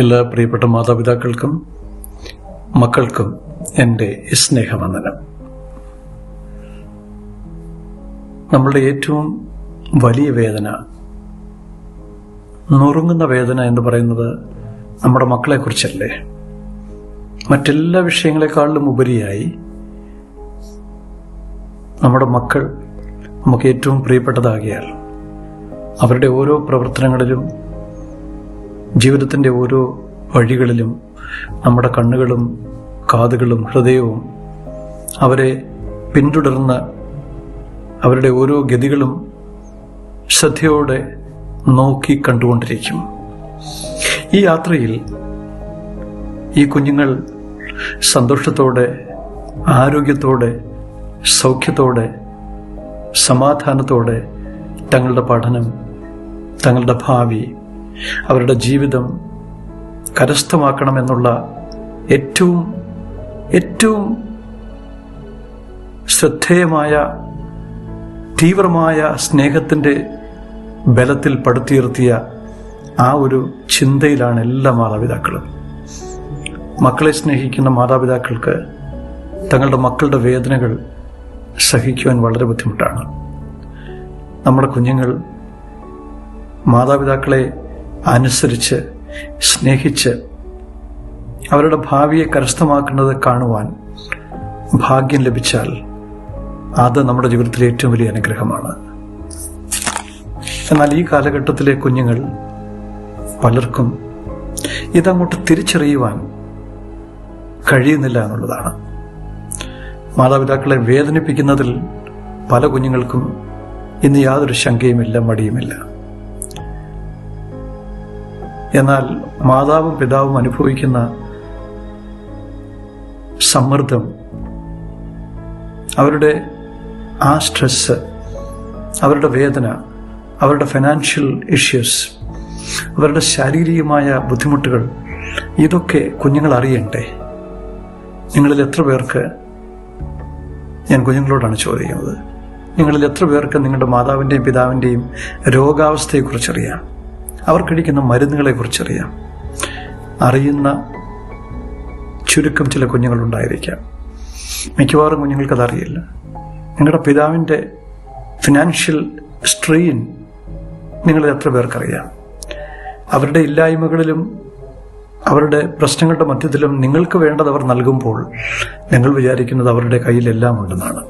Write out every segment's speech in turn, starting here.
എല്ലാ പ്രിയപ്പെട്ട മാതാപിതാക്കൾക്കും മക്കൾക്കും എന്റെ സ്നേഹവന്ദനം. നമ്മളുടെ ഏറ്റവും വലിയ വേദന നുറുങ്ങുന്ന വേദന എന്ന് പറയുന്നത് നമ്മുടെ മക്കളെക്കുറിച്ചല്ലേ? മറ്റെല്ലാ വിഷയങ്ങളെക്കാളിലും ഉപരിയായി നമ്മുടെ മക്കൾ നമുക്ക് ഏറ്റവും പ്രിയപ്പെട്ടതാകിയാൽ അവരുടെ ഓരോ പ്രവർത്തനങ്ങളിലും ജീവിതത്തിന്റെ ഓരോ വഴികളിലും നമ്മുടെ കണ്ണുകളും കാതുകളും ഹൃദയവും അവരെ പിന്തുടർന്ന് അവരുടെ ഓരോ ഗതികളും ശ്രദ്ധയോടെ നോക്കി കണ്ടുകൊണ്ടിരിക്കും. ഈ യാത്രയിൽ ഈ കുഞ്ഞുങ്ങൾ സന്തോഷത്തോടെ ആരോഗ്യത്തോടെ സൗഖ്യത്തോടെ സമാധാനത്തോടെ തങ്ങളുടെ പഠനം തങ്ങളുടെ ഭാവി അവരുടെ ജീവിതം കരസ്ഥമാക്കണമെന്നുള്ള ഏറ്റവും ഏറ്റവും ശ്രദ്ധേയമായ തീവ്രമായ സ്നേഹത്തിന്റെ ബലത്തിൽ പടുത്തുയർത്തിയ ആ ഒരു ചിന്തയിലാണ് എല്ലാ മാതാപിതാക്കളും. മക്കളെ സ്നേഹിക്കുന്ന മാതാപിതാക്കൾക്ക് തങ്ങളുടെ മക്കളുടെ വേദനകൾ സഹിക്കുവാൻ വളരെ ബുദ്ധിമുട്ടാണ്. നമ്മുടെ കുഞ്ഞുങ്ങൾ മാതാപിതാക്കളെ അനുസരിച്ച് സ്നേഹിച്ച് അവരുടെ ഭാവിയെ കരസ്ഥമാക്കുന്നത് കാണുവാൻ ഭാഗ്യം ലഭിച്ചാൽ അത് നമ്മുടെ ജീവിതത്തിലെ ഏറ്റവും വലിയ അനുഗ്രഹമാണ്. എന്നാൽ ഈ കാലഘട്ടത്തിലെ കുഞ്ഞുങ്ങൾ പലർക്കും ഇതങ്ങോട്ട് തിരിച്ചറിയുവാൻ കഴിയുന്നില്ല എന്നുള്ളതാണ്. മാതാപിതാക്കളെ വേദനിപ്പിക്കുന്നതിൽ പല കുഞ്ഞുങ്ങൾക്കും ഇന്ന് യാതൊരു ശങ്കയുമില്ല മടിയുമില്ല. എന്നാൽ മാതാവും പിതാവും അനുഭവിക്കുന്ന സമ്മർദ്ദം അവരുടെ ആ സ്ട്രെസ് അവരുടെ വേദന അവരുടെ ഫിനാൻഷ്യൽ ഇഷ്യൂസ് അവരുടെ ശാരീരികമായ ബുദ്ധിമുട്ടുകൾ ഇതൊക്കെ കുഞ്ഞുങ്ങൾ അറിയണ്ടേ? നിങ്ങളിൽ എത്ര പേർക്ക് ഞാൻ കുഞ്ഞുങ്ങളോടാണ് ചോദിക്കുന്നത്? നിങ്ങളിൽ എത്ര പേർക്ക് നിങ്ങളുടെ മാതാവിന്റെയും പിതാവിന്റെയും രോഗാവസ്ഥയെക്കുറിച്ചറിയാം? അവർ കഴിക്കുന്ന മരുന്നുകളെക്കുറിച്ചറിയാം. അറിയുന്ന ചുരുക്കം ചില കുഞ്ഞുങ്ങളുണ്ടായിരിക്കാം. മിക്കവാറും കുഞ്ഞുങ്ങൾക്കത് അറിയില്ല നിങ്ങളുടെ പിതാവിന്റെ ഫിനാൻഷ്യൽ സ്ട്രെയിൻ നിങ്ങളിൽ എത്ര പേർക്കറിയാം? അവരുടെ ഇല്ലായ്മകളിലും അവരുടെ പ്രശ്നങ്ങളുടെ മധ്യത്തിലും നിങ്ങൾക്ക് വേണ്ടത് അവർ നൽകുമ്പോൾ നിങ്ങൾ വിചാരിക്കുന്നത് അവരുടെ കയ്യിലെല്ലാം ഉണ്ടെന്നാണ്.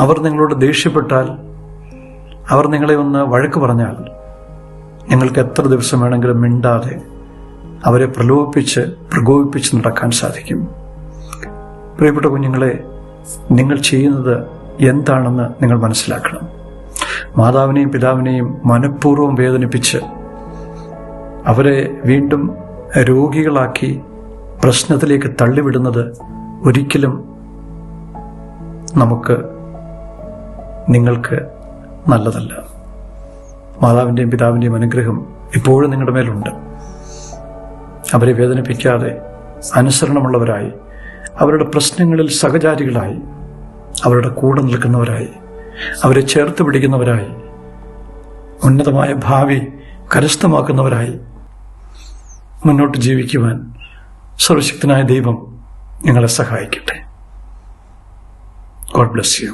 അവർ നിങ്ങളോട് ദേഷ്യപ്പെട്ടാൽ അവർ നിങ്ങളെ ഒന്ന് വഴക്ക് പറഞ്ഞാൽ നിങ്ങൾക്ക് എത്ര ദിവസം വേണമെങ്കിലും മിണ്ടാതെ അവരെ പ്രലോഭിപ്പിച്ച് പ്രകോപിപ്പിച്ച് നടക്കാൻ സാധിക്കും. പ്രിയപ്പെട്ട കുഞ്ഞുങ്ങളെ നിങ്ങൾ ചെയ്യുന്നത് എന്താണെന്ന് നിങ്ങൾ മനസ്സിലാക്കണം. മാതാവിനെയും പിതാവിനെയും മനഃപൂർവം വേദനിപ്പിച്ച് അവരെ വീണ്ടും രോഗികളാക്കി പ്രശ്നത്തിലേക്ക് തള്ളിവിടുന്നത് ഒരിക്കലും നമുക്ക് നിങ്ങൾക്ക് നല്ലതല്ല. മാതാവിന്റെയും പിതാവിന്റെയും അനുഗ്രഹം ഇപ്പോഴും നിങ്ങളുടെ മേലുണ്ട്. അവരെ വേദനിപ്പിക്കാതെ അനുസരണമുള്ളവരായി അവരുടെ പ്രശ്നങ്ങളിൽ സഹചാരികളായി അവരുടെ കൂടെ നിൽക്കുന്നവരായി അവരെ ചേർത്ത് പിടിക്കുന്നവരായി ഉന്നതമായ ഭാവി കരസ്ഥമാക്കുന്നവരായി മുന്നോട്ട് ജീവിക്കുവാൻ സർവശക്തനായ ദൈവം നിങ്ങളെ സഹായിക്കട്ടെ. God bless you